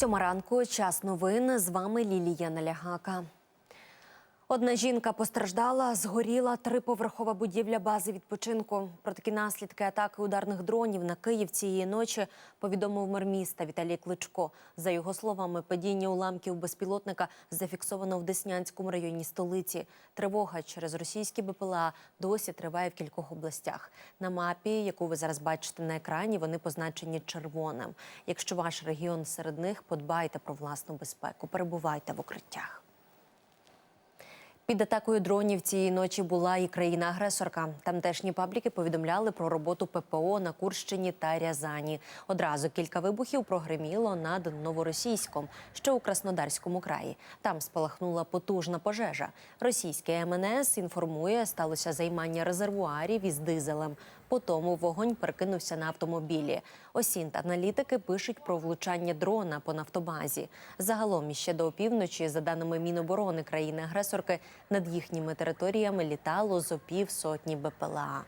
Сьома ранку, час новин. З вами Лілія Налягака. Одна жінка постраждала, згоріла триповерхова будівля бази відпочинку. Про такі наслідки атаки ударних дронів на Київ цієї ночі повідомив мер міста Віталій Кличко. За його словами, падіння уламків безпілотника зафіксовано в Деснянському районі столиці. Тривога через російські БПЛА досі триває в кількох областях. На мапі, яку ви зараз бачите на екрані, вони позначені червоним. Якщо ваш регіон серед них, подбайте про власну безпеку, перебувайте в укриттях. Під атакою дронів цієї ночі була і країна-агресорка. Тамтешні пабліки повідомляли про роботу ППО на Курщині та Рязані. Одразу кілька вибухів прогреміло над Новоросійськом, що у Краснодарському краї. Там спалахнула потужна пожежа. Російське МНС інформує, сталося займання резервуарів із дизелем. Потому вогонь перекинувся на автомобілі. Осінт аналітики пишуть про влучання дрона по нафтобазі. Загалом іще до опівночі, за даними Міноборони країни-агресорки, над їхніми територіями літало зо пів сотні БПЛА.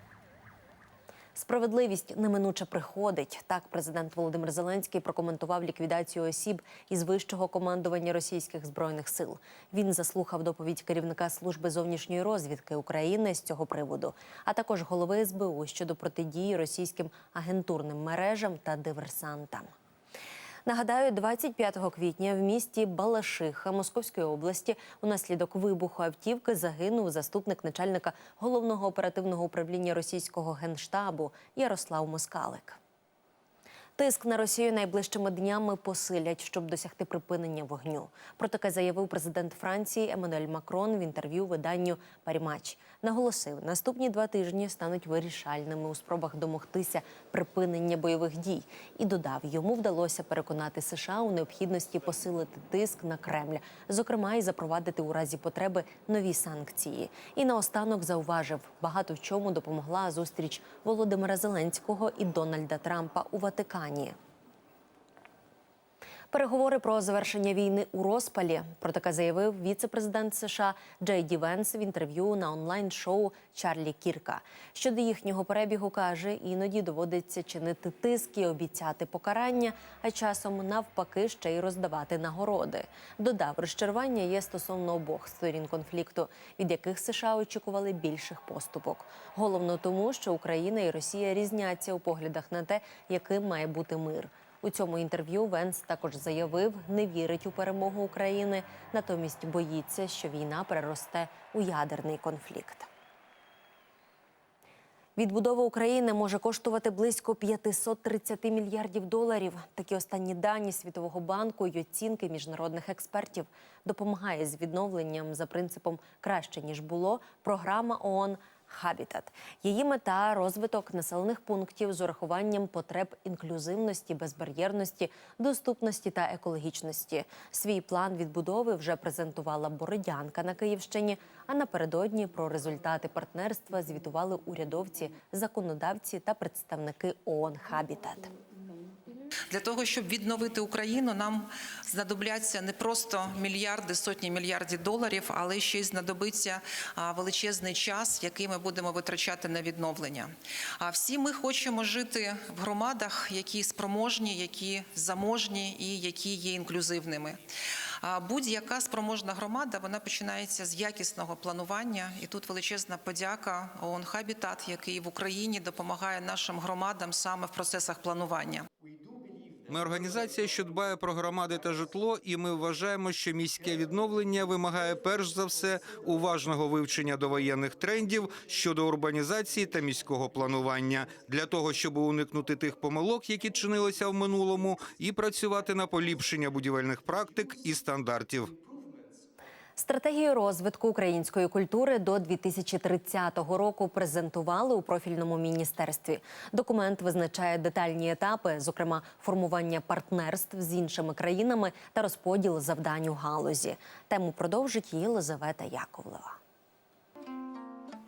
Справедливість неминуче приходить. Так, президент Володимир Зеленський прокоментував ліквідацію осіб із вищого командування російських збройних сил. Він заслухав доповідь керівника служби зовнішньої розвідки України з цього приводу, а також голови СБУ щодо протидії російським агентурним мережам та диверсантам. Нагадаю, 25 квітня в місті Балашиха Московської області унаслідок вибуху автівки загинув заступник начальника головного оперативного управління російського генштабу Ярослав Москалик. Тиск на Росію найближчими днями посилять, щоб досягти припинення вогню. Про таке заявив президент Франції Еммануель Макрон в інтерв'ю виданню Парімач. Наголосив, наступні два тижні стануть вирішальними у спробах домогтися припинення бойових дій. І додав, йому вдалося переконати США у необхідності посилити тиск на Кремль, зокрема і запровадити у разі потреби нові санкції. І наостанок зауважив, багато в чому допомогла зустріч Володимира Зеленського і Дональда Трампа у Ватикані. Германії. Переговори про завершення війни у розпалі. Про таке заявив віце-президент США Джей Ді Венс в інтерв'ю на онлайн-шоу Чарлі Кірка. Щодо їхнього перебігу каже, іноді доводиться чинити тиск і обіцяти покарання, а часом навпаки ще й роздавати нагороди. Додав, розчарування є стосовно обох сторін конфлікту, від яких США очікували більших поступок. Головно тому, що Україна і Росія різняться у поглядах на те, яким має бути мир. У цьому інтерв'ю Венс також заявив, не вірить у перемогу України, натомість боїться, що війна переросте у ядерний конфлікт. Відбудова України може коштувати близько 530 мільярдів доларів. Такі останні дані Світового банку й оцінки міжнародних експертів допомагає з відновленням за принципом краще ніж було. Програма ООН Хабітат. Її мета розвиток населених пунктів з урахуванням потреб інклюзивності, безбар'єрності, доступності та екологічності. Свій план відбудови вже презентувала Бородянка на Київщині. А напередодні про результати партнерства звітували урядовці, законодавці та представники ООН Хабітат. Для того щоб відновити Україну, нам знадобляться не просто мільярди, сотні мільярдів доларів, але ще й знадобиться величезний час, який ми будемо витрачати на відновлення. А всі ми хочемо жити в громадах, які спроможні, які заможні і які є інклюзивними. Будь-яка спроможна громада вона починається з якісного планування, і тут величезна подяка ООН Хабітат, який в Україні допомагає нашим громадам саме в процесах планування. Ми організація, що дбає про громади та житло, і ми вважаємо, що міське відновлення вимагає перш за все уважного вивчення довоєнних трендів щодо урбанізації та міського планування для того, щоб уникнути тих помилок, які чинилися в минулому, і працювати на поліпшення будівельних практик і стандартів. Стратегію розвитку української культури до 2030 року презентували у профільному міністерстві. Документ визначає детальні етапи, зокрема формування партнерств з іншими країнами та розподіл завдань у галузі. Тему продовжить Єлизавета Яковлева.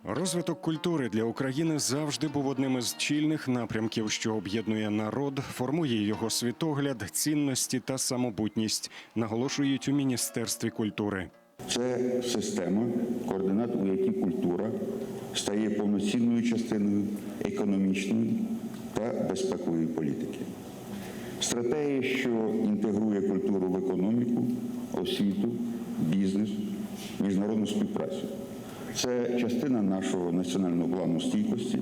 Розвиток культури для України завжди був одним із чільних напрямків, що об'єднує народ, формує його світогляд, цінності та самобутність, наголошують у міністерстві культури. Це система координат, у якій культура стає повноцінною частиною економічної та безпекової політики. Стратегія, що інтегрує культуру в економіку, освіту, бізнес, міжнародну співпрацю. Це частина нашого національного плану стійкості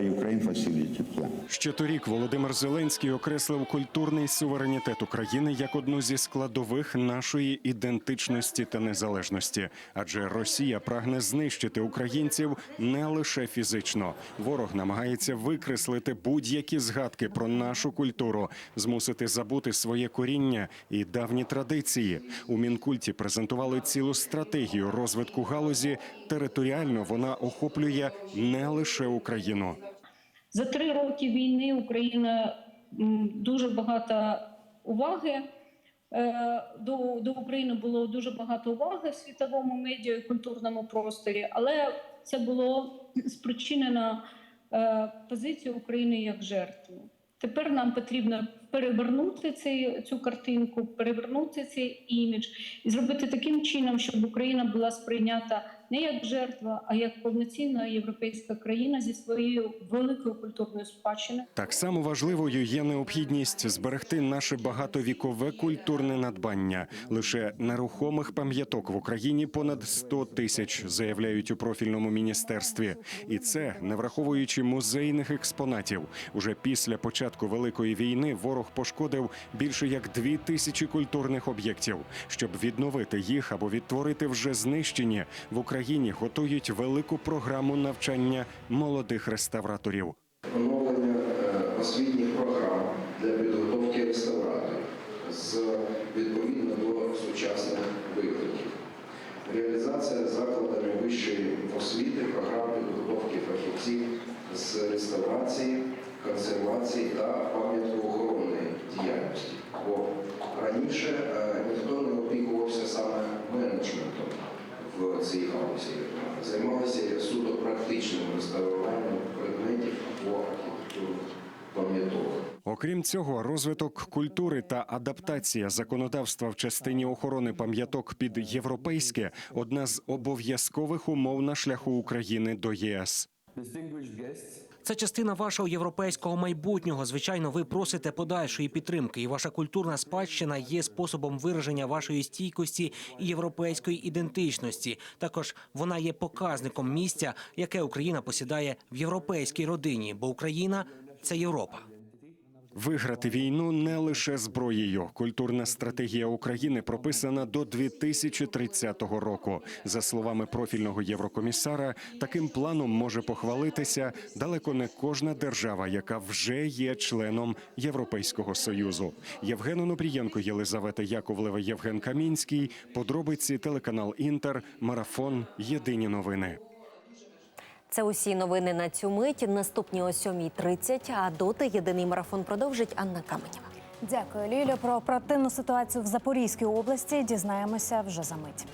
Ukraine Facility. Ще торік Володимир Зеленський окреслив культурний суверенітет України як одну зі складових нашої ідентичності та незалежності. Адже Росія прагне знищити українців не лише фізично. Ворог намагається викреслити будь-які згадки про нашу культуру, змусити забути своє коріння і давні традиції. У мінкульті презентували цілу стратегію розвитку галузі. Територіально вона охоплює не лише Україну. За три роки війни Україна дуже багато уваги. е, До, до України було дуже багато уваги в світовому медіа і культурному просторі, але це було спричинено е, позицією України як жертви. Тепер нам потрібно перевернути цей, цю картинку, перевернути цей імідж і зробити таким чином, щоб Україна була сприйнята не як жертва, а як повноцінна європейська країна зі своєю великою культурною спадщиною. Так само важливою є необхідність зберегти наше багатовікове культурне надбання. Лише нерухомих пам'яток в Україні понад 100 тисяч, заявляють у профільному міністерстві. І це не враховуючи музейних експонатів. Уже після початку великої війни ворог пошкодив більше як дві тисячі культурних об'єктів. Щоб відновити їх або відтворити вже знищені, в Україні готують велику програму навчання молодих реставраторів. оновлення е, освітніх програм для підготовки реставраторів з відповідно до сучасних викликів. Реалізація закладами вищої освіти програм підготовки фахівців з реставрації, консервації та пам'ятко-охоронної діяльності. Бо раніше е, ніхто не опікувався саме менеджментом в цій галузі. Займалися суто практичним реставруванням предметів або архітектурних пам'яток. Окрім цього, розвиток культури та адаптація законодавства в частині охорони пам'яток під європейське одна з обов'язкових умов на шляху України до ЄС. Це частина вашого європейського майбутнього. Звичайно, ви просите подальшої підтримки, і ваша культурна спадщина є способом вираження вашої стійкості і європейської ідентичності. Також вона є показником місця, яке Україна посідає в європейській родині, бо Україна це Європа. Виграти війну не лише зброєю. Культурна стратегія України прописана до 2030 року. За словами профільного єврокомісара, таким планом може похвалитися далеко не кожна держава, яка вже є членом Європейського союзу. Євген Онопрієнко, Єлизавета Яковлева, Євген Камінський. Подробиці телеканал Інтер, марафон. Єдині новини. Це усі новини на цю мить. Наступні о 7.30, а доти єдиний марафон продовжить Анна Каменєва. Дякую, Лілю. Про оперативну ситуацію в Запорізькій області дізнаємося вже за мить.